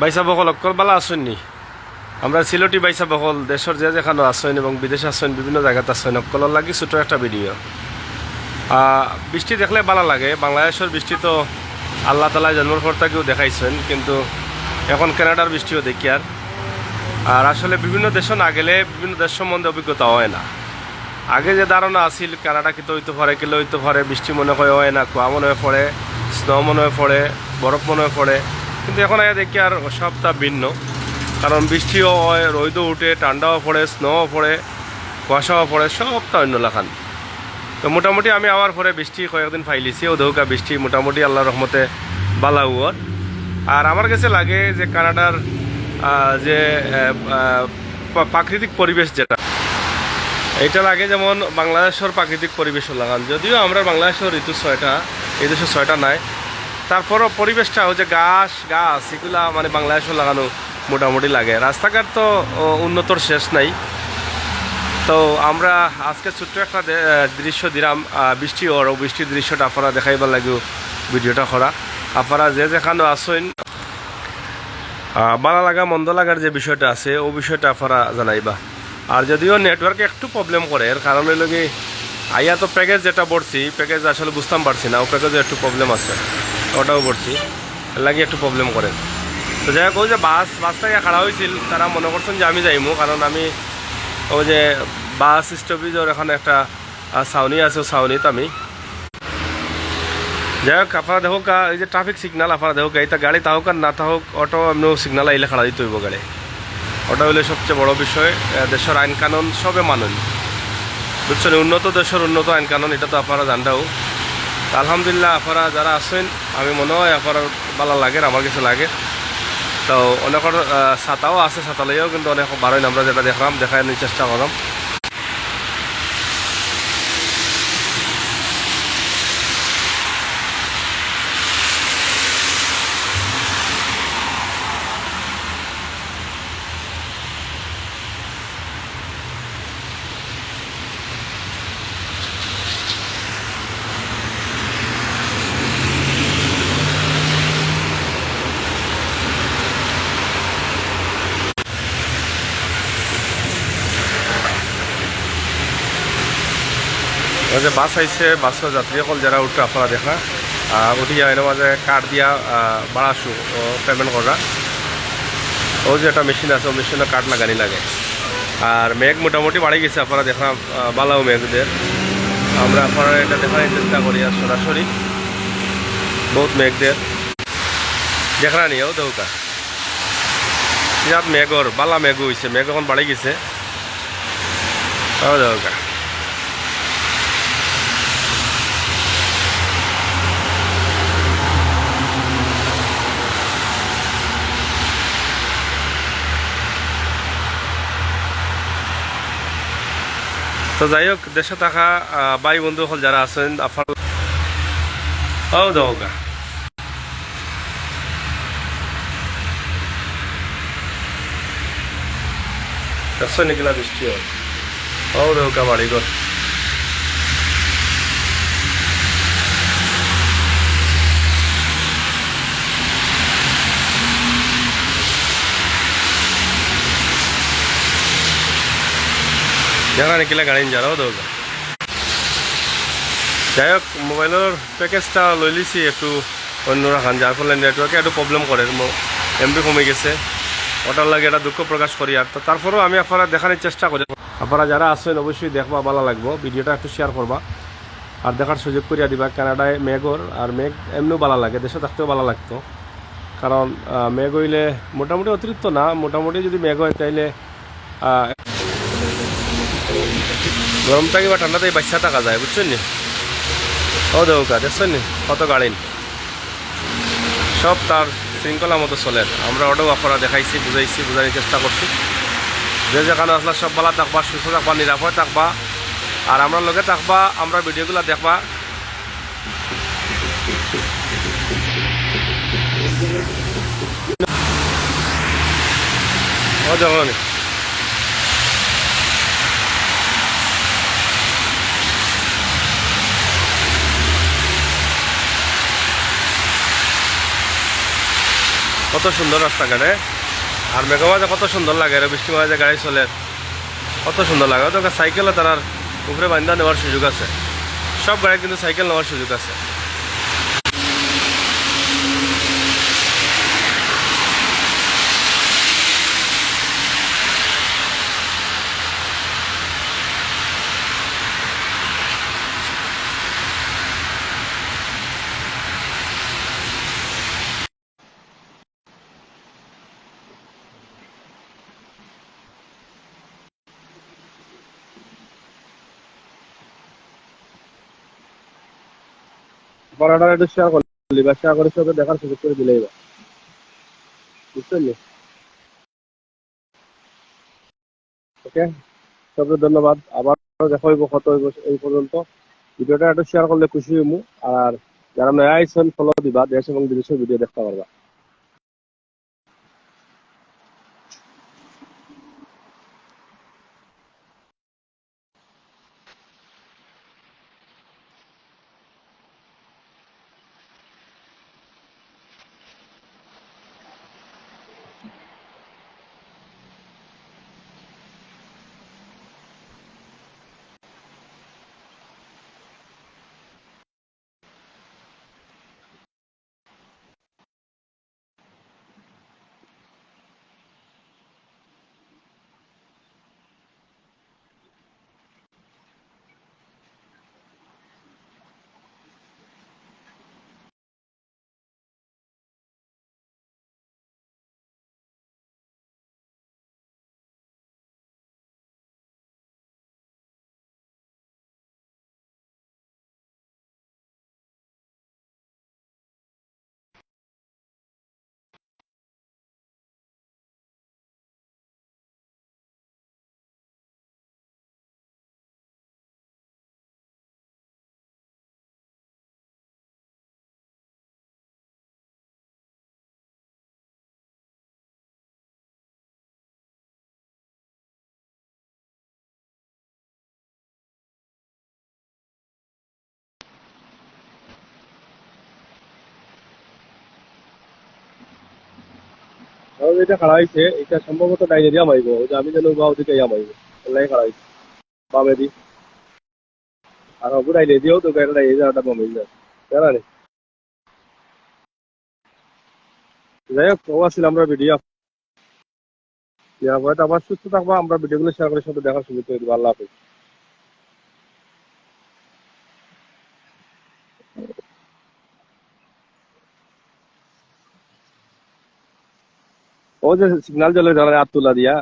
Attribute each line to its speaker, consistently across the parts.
Speaker 1: বাইসা বকল অক্কল বালা আসেননি আমরা সিলটি বাইসা বকল দেশের যে যেখানে আসেন এবং বিদেশে আসেন বিভিন্ন জায়গাতে আসেন অক্কলর লাগি ছোট একটা ভিডিও বৃষ্টি দেখলে ভালো লাগে বাংলাদেশের বৃষ্টি তো আল্লাহ তালা জন্মের পর দেখাইছেন, কিন্তু এখন কানাডার বৃষ্টিও দেখি আর আর আসলে বিভিন্ন দেশ না গেলে বিভিন্ন দেশ সম্বন্ধে অভিজ্ঞতা হয় না। আগে যে ধারণা আছিল, কানাডা কিতো হইতে পারে, কিলো হইতে পারে, বৃষ্টি মনে হয় হয় না, কুয়া মনে হয় পড়ে, স্নো মনে হয় পড়ে, বরফ মনে হয়ে পড়ে। কিন্তু এখন আগে দেখি আর সবটা ভিন্ন। কারণ বৃষ্টিও হয়, রোদও উঠে, ঠান্ডাও পড়ে, স্নোও পড়ে, কুয়াশাও পড়ে, সবটা অন্য লাখান তো মোটামুটি আমি আবার পরে বৃষ্টি কয়েকদিন ফাইলিছি, ও বৃষ্টি মোটামুটি আল্লাহ রহমতে বালাউর আর আমার কাছে লাগে যে কানাডার যে প্রাকৃতিক পরিবেশ যেটা এটা লাগে যেমন বাংলাদেশের প্রাকৃতিক পরিবেশ লাগান। যদিও আমরা বাংলাদেশের ঋতু ছয়টা এই দেশে ছয়টা নাই তারপরও পরিবেশটা হচ্ছে গাছ গাছ, এগুলা মানে বাংলাদেশও লাগানো মোটামুটি লাগে। রাস্তাঘাট তো উন্নতর শেষ নাই। তো আমরা আজকে ছোট্ট একটা দৃশ্য দিলাম। বৃষ্টি ওর বৃষ্টির দৃশ্যটা আপনারা দেখাইবার লাগে ভিডিওটা করা। আপনারা যে যেখানে আসেন ভালো লাগা মন্দ লাগার যে বিষয়টা আছে, ও বিষয়টা আপনারা জানাইবা। আর যদিও নেটওয়ার্কে একটু প্রবলেম করে, এর কারণ হইল কি, আইয়া তো প্যাকেজ যেটা পড়ছি প্যাকেজ আসলে বুঝতাম পারছি না, ও প্যাকেজে একটু প্রবলেম আছে। ওটাও পড়ছি। লাগে একটু প্রবলেম করে তো যাই হোক যে বাস বাসটা খাড়া হয়েছিল তারা মনে করছেন যে আমি যাইমু, কারণ আমি ওই যে বাস স্টপেজের এখানে একটা ছাউনি আছে, ও ছাউনিত আমি। যাই হোক, আপনারা দেখো এই যে ট্রাফিক সিগনাল আপনারা দেখো এটা গাড়ি তাহোক আর না তাহোক অটো এমনি সিগনাল আইলে খাড়া দিতে হইব গাড়ি। ওটা হইলে সবচেয়ে বড় বিষয় দেশের আইন কানুন সবে মানুন। বুঝছেন, উন্নত দেশের উন্নত আইন কানুন, এটা তো আপনারা জানটাও আলহামদুলিল্লাহ, আপনারা যারা আছেন, আমি মনে হয় আপনার ভালো লাগে, আমার কিছু লাগে। তো অনেকের ছাতাও আছে ছাতা লইয়াও কিন্তু অনেক বারোই আমরা যেটা দেখলাম দেখার চেষ্টা করলাম। যে বাস আইছে বাসের যাত্রীসকল যারা উঠে আপনারা দেখা। যায় এর মাঝে কার্ড দিয়া বাড়াছু পেমেন্ট করা ও যে একটা মেশিন আছে ও মেশিনে কার্ড লাগানি লাগে। আর মেঘ মোটামুটি বাড়ি গেছে আপনারা দেখা বালাও মেঘদের আমরা আপনারা এটা দেখার চেষ্টা করি আর সরাসরি। বহুত মেঘদের দেখা নিয়েও দৌকা ইয়াত মেঘর বালা মেঘ হয়েছে মেঘ এখন বাড়ি গেছে। ও তো যাই হোক, দেশে থাকা ভাই বন্ধু হল যারা আছেন আপনার ও দৌকা বৃষ্টি? হোক ও দৌকা বাড়ি ঘর। দেখা নিকিলা গাড়ি যারাও দৌকা যাই হোক মোবাইলের প্যাকেজটা লৈ লিছি একটু অন্যরকম যার ফলে নেটওয়ার্কে একটু প্রবলেম করে এমবি কমে গেছে ওটার লাগে এটা দুঃখ প্রকাশ করি আর তারপরেও আমি আপনারা দেখানোর চেষ্টা করি আপনারা যারা আসেন অবশ্যই দেখবা ভালো লাগবো ভিডিওটা একটু শেয়ার করবা আর দেখার সুযোগ করিয়া দিবা কানাডায় মেঘর আর মেঘ এমনিও ভালো লাগে দেশে থাকতেও ভালো লাগতো কারণ মেঘ হইলে মোটামুটি অতিরিক্ত না মোটামুটি যদি মেঘ হয় তাইলে গরম থাকে বা ঠান্ডাতে বাচ্চা থাকা যায় বুঝছেন নি? ও দেউকা দেখছেন নি? কত গাড়ি সব তার শৃঙ্খলা মতো চলে। আমরা ওটাও আপনারা দেখাইছি বুঝাইছি বুঝানোর চেষ্টা করছি যে যেখানে আসলে, সব বেলা থাকবা, সুস্থ থাকবা নিরাপদ থাকবা। আর আমরা লগে থাকবা, আমরা ভিডিওগুলো দেখবা। ও দেখুন কত সুন্দর রাস্তাঘাটে। আর মেঘা মাঝে কত সুন্দর লাগে, আর বৃষ্টি মাঝে গাড়ি চলে। কত সুন্দর লাগে। তো সাইকেলও তার উপরে বান্ধা নেওয়ার সুযোগ আছে। সব গাড়ি কিন্তু সাইকেল নেওয়ার সুযোগ আছে। পড়াটা একটু শেয়ার করলি বা শেয়ার করে সবাই দেখার সুযোগ করে দিলে এবার বুঝতে পারলি? ওকে সবকে ধন্যবাদ। আবার দেখা হইব কত হইব এই পর্যন্ত। ভিডিওটা একটু শেয়ার করলে খুশি হইমু। আর যারা নয়া আইসেন ফলো দিবা। দেশ এবং বিদেশের ভিডিও দেখতে পারবা। খাড়া এটা সম্ভবত ডাইনেরিয়া মাইব যে আমি যেন বা ওদিকে ইয়া মাইব আর হবু ডাইলে দিয়েও তো গাড়িটা ডাইলে যাওয়াটা জানা নেই। যাই হোক ও আসলে আমরা ভিডিও ইয়ার পরে আবার সুস্থ থাকব, আমরা ভিডিওগুলো শেয়ার করে সাথে দেখার সুযোগ করে দেবো, আল্লাহ হাফিজ। ও যে সিগনাল চলে যারা হাত তুলা দিয়া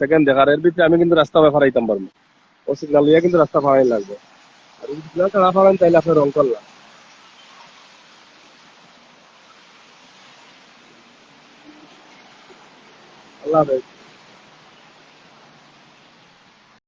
Speaker 1: সেকেন্ড দেখার এর ভিতরে আমি কিন্তু রাস্তা ফারাইতাম পারব। ও সিগনাল লইয়া কিন্তু রাস্তা ফাঁড়াই লাগবে। আর যদি সিগনাল ছাড়া ফাঁড়ান তাইলে আপনি রং করলাম। আল্লাহ হাফেজ।